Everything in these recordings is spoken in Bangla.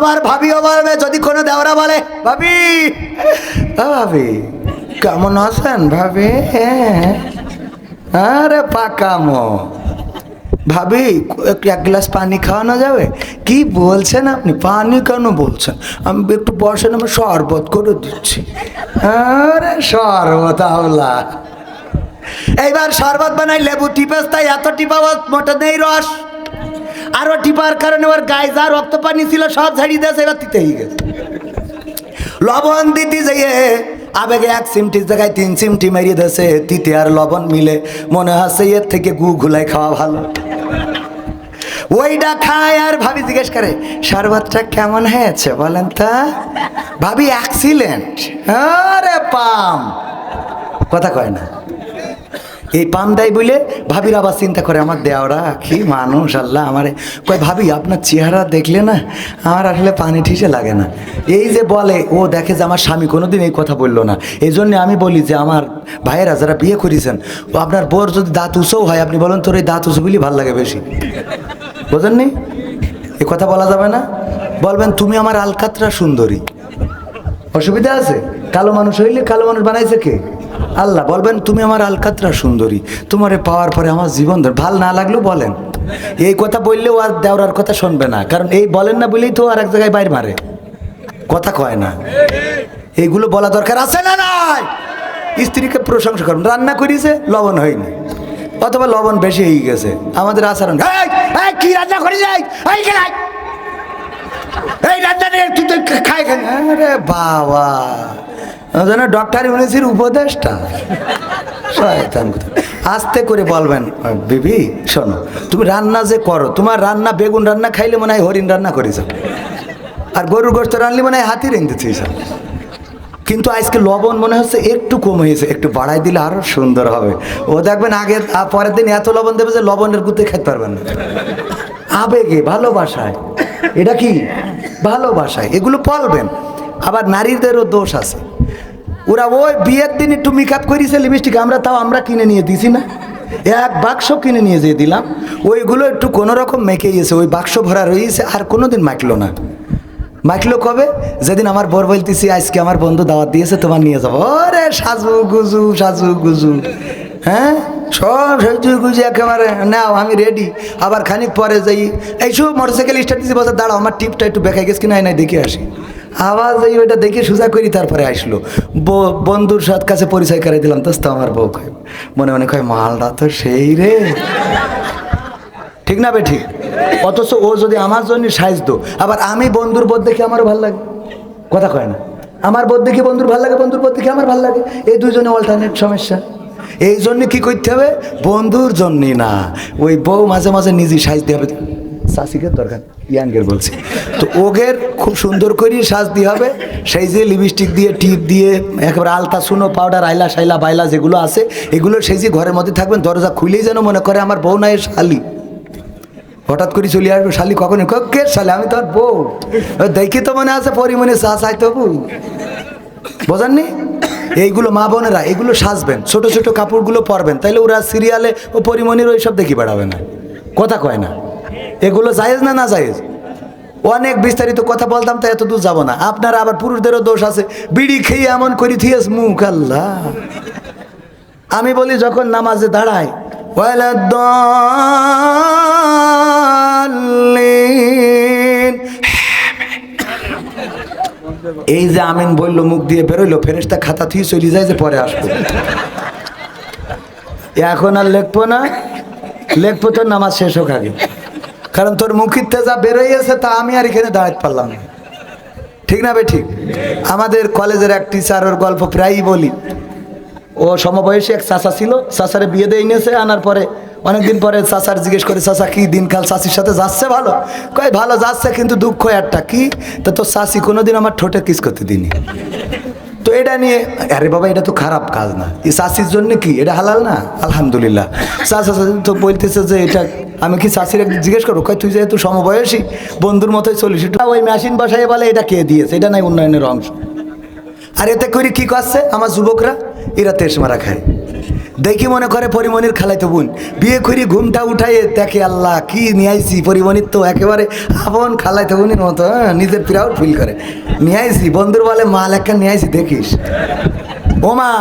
আবার ভাবিও বলবে যদি কোনো দেওরা বলে, ভাবি ভাবি, কেমন আছেন, ভাবি? হ্যাঁ আরে পাকামো ভাবি এক গ্লাস পানি খাওয়ানো যাবে? কি বলছেন আপনি? পানি কেন বলছেন? আমি একটু বসেন আমি শরবত করে দিচ্ছি। আরে শরবত আওলা এইবার শরবত বানাই, লেবু টিপেস, তাই এত টিপাবো মোটা নেই রস। আরও টিপার কারণে ওর গায়ে যা রক্ত পানি ছিল সব ঝাড়িয়ে দিয়েছে এবার তিতেই গেছে। লবণ দিতে যেয়ে আবেগে এক সিমটির জায়গায় তিন সিমটি মেরিয়ে দিয়েছে তিতে আর লবণ মিলে। মনে হচ্ছে এর থেকে গু ঘুলাই খাওয়া ভালো। ওইটা খায় আর ভাবি জিজ্ঞেস করে, শরবতটা কেমন হয়েছে বলেন তা? ভাবি অ্যাক্সিলেন্ট আরে পাম। কথা কয় না। এই পাম দেয় বলে ভাবির আবার চিন্তা করে, আমার দেওরা কি মানুষ, আল্লাহ আমারে। কয়, ভাবি, আপনার চেহারা দেখলে না আমার আসলে পানি ঠিসে লাগে না। এই যে বলে, ও দেখে যে আমার স্বামী কোনোদিন এই কথা বলল না। এই জন্যে আমি বলি যে, আমার ভাইয়েরা যারা বিয়ে করেছেন, ও আপনার বোর যদি দাঁত উঁচোও হয়, আপনি বলেন তোর এই দাঁত উঁচু বলি ভালো লাগে বেশি। বোঝেননি? এ কথা বলা যাবে না। বলবেন, তুমি আমার আলকাতরা সুন্দরী। অসুবিধা আছে? কালো মানুষ হইলে কালো মানুষ বানাইছে কে? আল্লাহ বলবেন তুমি আমার আলকাতরা সুন্দরী। তোমারে পাওয়ার পরে আমার জীবন ধর ভালো না লাগলেও বলেন। এই কথা বললেও আর দেওরার কথা শুনবে না। কারণ এই বলেন না বলেই তো আর এক জায়গায় বাইর মারে। কথা কয় না। এইগুলো বলা দরকার আছে না নাই? স্ত্রীকে প্রশংসা করুন। রান্না করিছে লবণ হয়নি। অথবা লবণ বেশি হয়ে গেছে। আমাদের আচরণ "এই, এই, কি রান্না করি যাই এই নিয়ে তুই ডক্টর ইউনিসির উপদেশটা আস্তে করে বলবেন, বিবি, শোনো, তুমি রান্না যে করো, তোমার রান্না, বেগুন রান্না খাইলে মনে হয় হরিণ রান্না করেছ। আর গরুর গোস্ত রান্নলে মনে হয় হাতি রেঁধেছিস কিন্তু আজকে লবণ মনে হচ্ছে একটু কম হয়েছে, একটু বাড়াই দিলে আরও সুন্দর হবে। ও দেখবেন আগে পরের দিন এত লবণ দেবে যে লবণের গুতে খেতে পারবেন না। আবেগে, ভালোবাসায়। এটা কি? ভালোবাসায় এগুলো পলবেন। আবার নারীদেরও দোষ আছে। ওরা ওই বিয়ের দিন একটু মেকআপ করিছে লিপস্টিক, আমরা তাও আমরা কিনে নিয়ে দিছি না। এক বাক্স কিনে নিয়ে যেয়ে দিলাম। ওইগুলো একটু কোনো রকম মেখে গিয়েছে ওই বাক্স ভরা রয়েছে, আর কোনো দিন মাখলো না। মাখলো কবে? যেদিন আমার বর বলতেছি, আজকে আমার বন্ধু দাওয়াত দিয়েছে, তোমার নিয়ে যাব। ওরে সাজু গুজু সাজু গুজু। হ্যাঁ? সব সাজু গুজু একেবারে। নাও, আমি রেডি আবার খানিক পরে যাই। এইসব মোটর সাইকেল স্টার্ট দিয়েছি বলছে দাঁড়াও, আমার টিপটা একটু বেঁকে গেছে কিনা নাই, দেখে আসি। আবার যাই, ওইটা দেখে সোজা করি, তারপরে আসলো। বন্ধুর সাথ কাছে পরিচয় করে দিলাম তো আমার বউ কয়, মনে মনে কয়, মালটা তো সেই রে। ঠিক না বে, ঠিক? অথচ ও যদি আমার জন্য সাইজ দো, আবার আমি বন্ধুর বোধ দেখে আমারও ভালো লাগে। কথা কয় না। আমার বোধ দেখে বন্ধুর ভালো লাগে, বন্ধুর বোধ দেখে আমার ভালো লাগে। এই দুজনে অল্টারনেট সমস্যা। এই জন্য কি করতে হবে? বন্ধুর জন্যই না। ওই বউ মাঝে মাঝে নিজে দিয়ে হবে। শাসিকের দরকার, ইয়াঙ্গের বলছি। তো ওগের খুব সুন্দর করে সাজ দিয়ে হবে। সেই যে লিপস্টিক দিয়ে টিপ দিয়ে, একেবারে আলতা শুনো পাউডার আইলা সাইলা বাইলা যেগুলো আছে, এগুলো সেই যে ঘরের মধ্যে থাকবেন, দরজা খুলেই যেন মনে করে আমার বউ নাই, শালি। হঠাৎ করে চলে আসবে, শালি কখন কে শালি, আমি তোর বউ। দেখি তো মনে আছে পরিমণি চা তবু। বোঝাননি? এইগুলো মা বোনেরা, এগুলো সাজবেন। ছোট ছোট কাপড়গুলো পরবেন। তাইলে ওরা সিরিয়ালে ও পরিমণির ওই সব দেখি বেড়াবে না। কথা কয় না। এগুলো জায়েজ না না জায়েজ? অনেক বিস্তারিত কথা বলতাম, তো এত দূর যাব না। আপনার আবার পুরুষদেরও দোষ আছে। বিড়ি খেয়ে এমন করি থিয়েস মুখ, আল্লাহ। আমি বলি, যখন নামাজে দাঁড়াই। এই যে আমিন বলল, মুখ দিয়ে বেরোইলো ফেরেস্তা খাতা থুয়ে চলে যায় যে পরে আসব। এখন আর লেখবো না, লেখবো তোর নামাজ শেষ হোক আগে। কারণ তোর মুখিতে যা বেরোইয়েছে তা আমি আর এখানে দাঁড়াতে পারলাম না। ঠিক না বে ঠিক? আমাদের কলেজের এক টিচার ওর গল্প প্রায়ই বলি। ও সমবয়সী এক চাচা ছিল, চাচারে বিয়ে দিয়ে এনেছে, আনার পরে অনেকদিন পরে চাচার জিজ্ঞেস করে, চাচা, কি দিনকাল চাচির সাথে যাচ্ছে ভালো? কয়, ভালো যাচ্ছে, কিন্তু দুঃখ একটা, কি? তা তোর চাচি কোনোদিন আমার ঠোঁটে কিস করতে দিনি। তো এটা নিয়ে, আরে বাবা, এটা তো খারাপ কাজ না। এই চাষির জন্য কি? এটা হালাল না? আলহামদুলিল্লাহ। চাচা তো বলতেছে যে এটা, আমি কি চাষির জিজ্ঞেস করো কয়, তুই যেহেতু সমবয়সী, বন্ধুর মতোই চলিস ওই মেশিন বসাই বলে, এটা কে দিয়েছে? এটা নাই উন্নয়নের অংশ। আর এতে করে কি করছে আমার যুবকরা? এরা তেস মারা খায়। দেখি মনে করে পরিমণির খালাইতো বোন। বিয়ে করি ঘুমটা উঠাইয়ে দেখে আল্লাহ কি নিয়ে আইসি পরিমণির তো একেবারে আপন খালাইতো বোনের মতো হ্যাঁ, নিজের প্রাউড ফিল করে। নিয়ে আইসি বন্ধুর বলে মাল একটা নিয়ে আইসি দেখিস। ও মা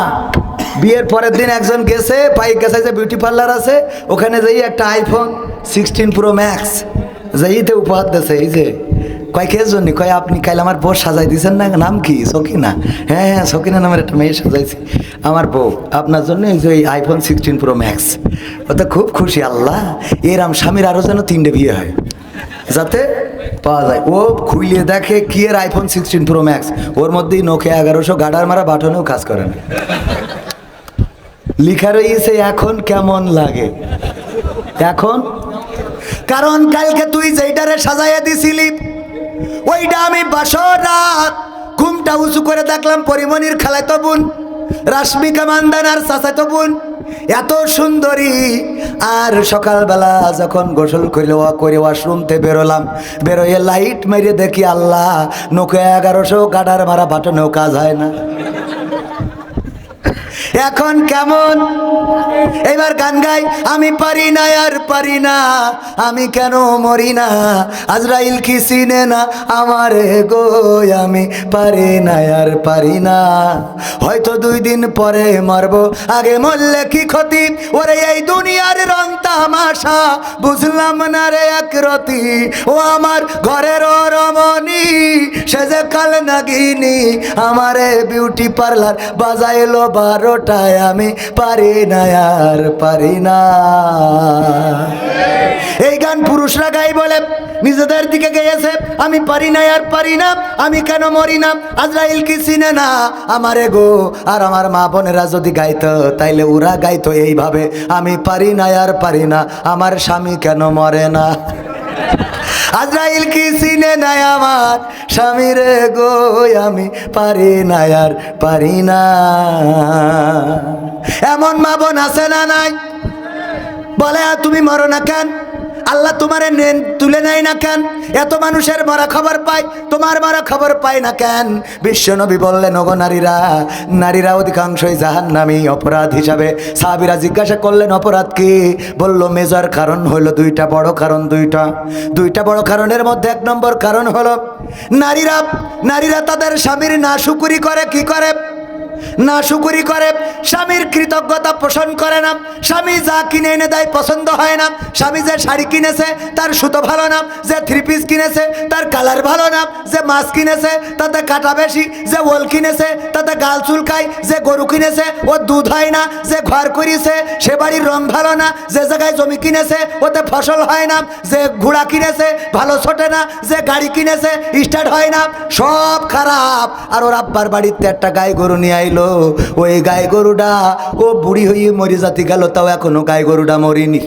বিয়ের পরের দিন একজন গেছে পাই গেছে যে বিউটি পার্লার আছে ওখানে যাই একটা আইফোন সিক্সটিন প্রো ম্যাক্স যাইতে উপহার দিয়েছে এই যে। কয় কে জন্য? কয়, আপনি কাল আমার বউ সাজাই দিয়েছেন না? নাম কি? সকিনা? হ্যাঁ হ্যাঁ সকিনা নামের একটা মেয়ে সাজাইছি। আমার বউ, আপনার জন্য এই যে আইফোন সিক্সটিন প্রো ম্যাক্স ও তো খুব খুশি, আল্লাহ। এরাম স্বামীর আরও যেন তিনটে বিয়ে হয়। যাতে পাওয়া যায়। ও খুইলে দেখে কি এর আইফোন সিক্সটিন প্রো ম্যাক্স ওর মধ্যেই নোকে এগারোশো গাডার মারা বাটনেও কাজ করে না। লিখা রয়েছে, এখন কেমন লাগে? এখন? কারণ কালকে তুই যেইটারে সাজাইয়া দিছিলি ওইটা আমি বাসর রাত, ঘুমটা উঁচু করে দেখলাম পরিমণির তো বোন, রাশ্মিকা মান্দানার চাচাতো বোন। এত সুন্দরী, আর সকালবেলা যখন গোসল করে ওয়াশরুমতে বেরোলাম, বেরোয় লাইট মেরে দেখি আল্লাহ নৌকা এগারোশো গাডার মারা বাটনেও কাজ হয় না। এখন কেমন? এবার গান গাই, আমি পারি না, আর পারি না, আমি কেন মরি না? আজরাইল কি চিনে না আমার গো, আমি পারি না, আর পারি না। হয়তো দুই দিন পরে মরব, আগে মরলে কি ক্ষতি? ওরে এই দুনিয়ার রং তামাশা, বুঝলাম না রে এক রতি। ও আমার ঘরের রমণী সে যে কাল নাগিনি, আমারে বিউটি পার্লার বাজাইলো বারোটায় আমি পারি না, আর পারি না। এই গান পুরুষরা গাই বলে, নিজেদের দিকে গেয়েছে, আমি পারি না, আর পারি না, আমি কেন মরি না? আজরাইল কি চিনে না আমারে গো? আর আমার মা বোনেরা যদি গাইতো, তাইলে ওরা গাইতো এইভাবে, আমি পারি না, আর পারি না, আমার স্বামী কেন মরে না? আজরাইল কি চিনে নাই আমার? স্বামীরে গো আমি পারি না আর পারি না। এমন মা বোন আছে না নাই? বলে তুমি মরো না কেন? আল্লাহ তোমারে নেন তুলে নেয় না কেন? এত মানুষের মরা খবর পায়, তোমার মরা খবর পায় না কেন? বিশ্বনবী বললেন, ওগো নারীরা নারীরা অধিকাংশই জাহান নামি অপরাধ হিসাবে। সাহাবিরা জিজ্ঞাসা করলেন, অপরাধ কি? বলল, মেজর কারণ হলো দুইটা, বড় কারণ দুইটা। দুইটা বড় কারণের মধ্যে এক নম্বর কারণ হলো, নারীরা নারীরা তাদের স্বামীর না শুকুরি করে, কি করে? না শুকুরি করে, স্বামীর কৃতজ্ঞতা পোষণ করে না, স্বামী যা কিনে এনে দেয় পছন্দ হয় না, স্বামী যে শাড়ি কিনেছে তার সুতো ভালো না, যে থ্রি পিস কিনেছে তার কালার ভালো না, যে মাছ কিনেছে তাতে কাটা বেশি, যে ওল কিনেছে তাতে গাল চুলকায়, যে গরু কিনেছে ও দুধ হয় না, যে ঘর করিয়েছে সে বাড়ির রং ভালো না, যে জায়গায় জমি কিনেছে ওতে ফসল হয় না, যে ঘোড়া কিনেছে ভালো ছোটে না, যে গাড়ি কিনেছে স্টার্ট হয় না, সব খারাপ। আর ওর আব্বার বাড়িতে একটা গাই গরু নিয়ে আইলো ওই গাই গরুটা ও বুড়ি হয়ে মরি জাতি গেল, তাও এখনও গাই গরুটা মরিনি।